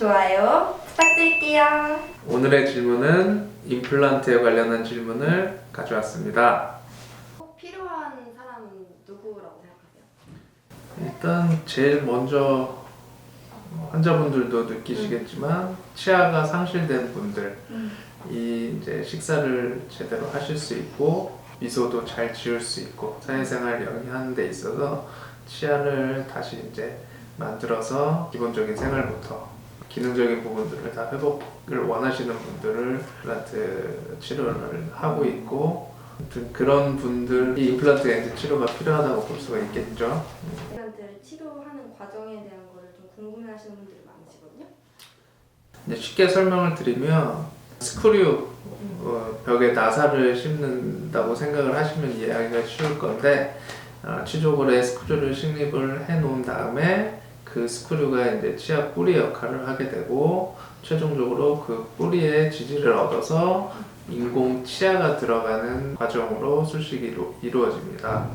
좋아요 부탁드릴게요. 오늘의 질문은 임플란트에 관련한 질문을 가져왔습니다. 꼭 필요한 사람은 누구라고 생각하세요? 일단 제일 먼저 환자분들도 느끼시겠지만 치아가 상실된 분들 이 이제 식사를 제대로 하실 수 있고 미소도 잘 지을 수 있고 사회생활 영위하는 데 있어서 치아를 다시 이제 만들어서 기본적인 생활부터 기능적인 부분들을 다 회복을 원하시는 분들을 임플란트 치료를 하고 있고 아무튼 그런 분들이 임플란트에 이제 치료가 필요하다고 볼 수가 있겠죠. 임플란트를 치료하는 과정에 대한 거를 좀 궁금해하시는 분들이 많으시거든요. 이제 쉽게 설명을 드리면 스크류 어, 벽에 나사를 심는다고 생각을 하시면 이해하기가 쉬울 건데 어, 치조골에 스크류를 식립을 해 놓은 다음에 그 스크류가 이제 치아 뿌리 역할을 하게 되고 최종적으로 그 뿌리에 지지를 얻어서 인공 치아가 들어가는 과정으로 이루, 이루어집니다.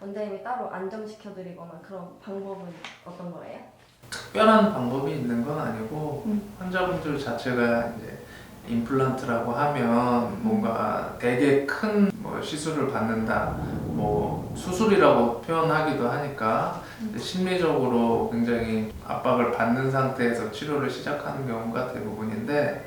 원장님이 따로 안정시켜드리거나 그런 방법은 어떤 거예요? 특별한 방법이 있는 건 아니고 음. 환자분들 자체가 이제 임플란트라고 하면 뭔가 되게 큰 뭐 시술을 받는다 뭐 수술이라고 표현하기도 하니까 심리적으로 굉장히 압박을 받는 상태에서 치료를 시작하는 경우가 대부분인데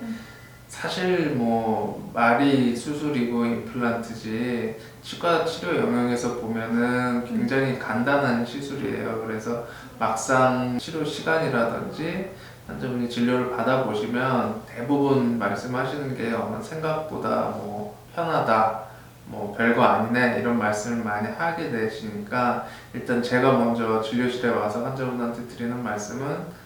사실 뭐 말이 수술이고 임플란트지 치과 치료 영역에서 보면은 굉장히 간단한 시술이에요. 그래서 막상 치료 시간이라든지 환자분이 진료를 받아보시면 대부분 말씀하시는 게 어, 생각보다 뭐 편하다, 뭐 별거 아니네 이런 말씀을 많이 하게 되시니까 일단 제가 먼저 진료실에 와서 환자분한테 드리는 말씀은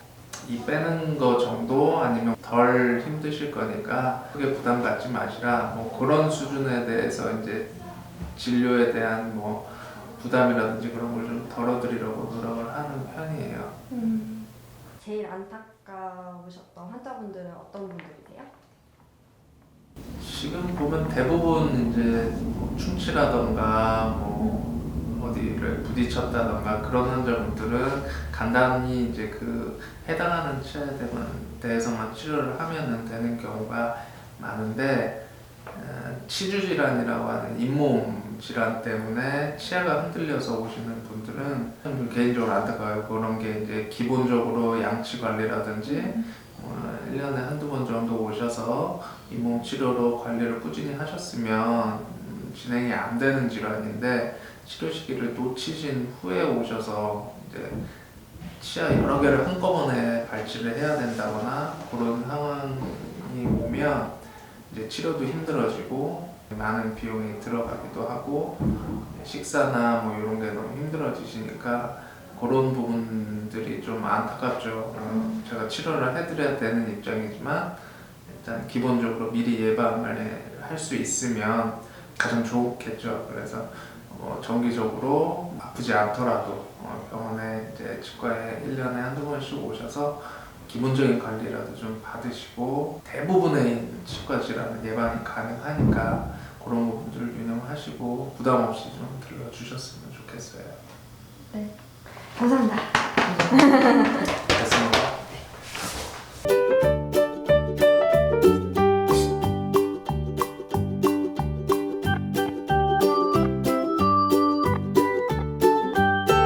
이 빼는 거 정도 아니면 덜 힘드실 거니까 크게 부담 갖지 마시라 뭐 그런 수준에 대해서 이제 진료에 대한 뭐 부담이라든지 그런 걸 좀 덜어드리려고 노력을 하는 편이에요. 제일 안타까우셨던 환자분들은 어떤 분들이세요? 지금 보면 대부분 이제 뭐 충치라던가 뭐 어디를 부딪혔다던가 그런 환자분들은 간단히 이제 그 해당하는 치아에 대해서만 치료를 하면은 되는 경우가 많은데 어, 치주 질환이라고 하는 잇몸 질환 때문에 치아가 흔들려서 오시는 분들은 좀 개인적으로 안타까워요. 그런 게 이제 기본적으로 양치 관리라든지 어, 1년에 한두 번 정도 오셔서 잇몸 치료로 관리를 꾸준히 하셨으면 음, 진행이 안 되는 질환인데 치료 시기를 놓치신 후에 오셔서 이제 치아 여러 개를 한꺼번에 발치를 해야 된다거나 그런 상황이 오면 이제 치료도 힘들어지고 많은 비용이 들어가기도 하고 식사나 뭐 이런 게 너무 힘들어지시니까 그런 부분들이 좀 안타깝죠. 어, 제가 치료를 해드려야 되는 입장이지만 일단 기본적으로 미리 예방을 할 수 있으면 가장 좋겠죠. 그래서 뭐 정기적으로 아프지 않더라도 어, 병원에 이제 치과에 1년에 한두 번씩 오셔서 기본적인 관리라도 좀 받으시고 대부분의 치과 질환은 예방이 가능하니까 그런 부분들 유념하시고 부담 없이 좀 들러주셨으면 좋겠어요. 감사합니다.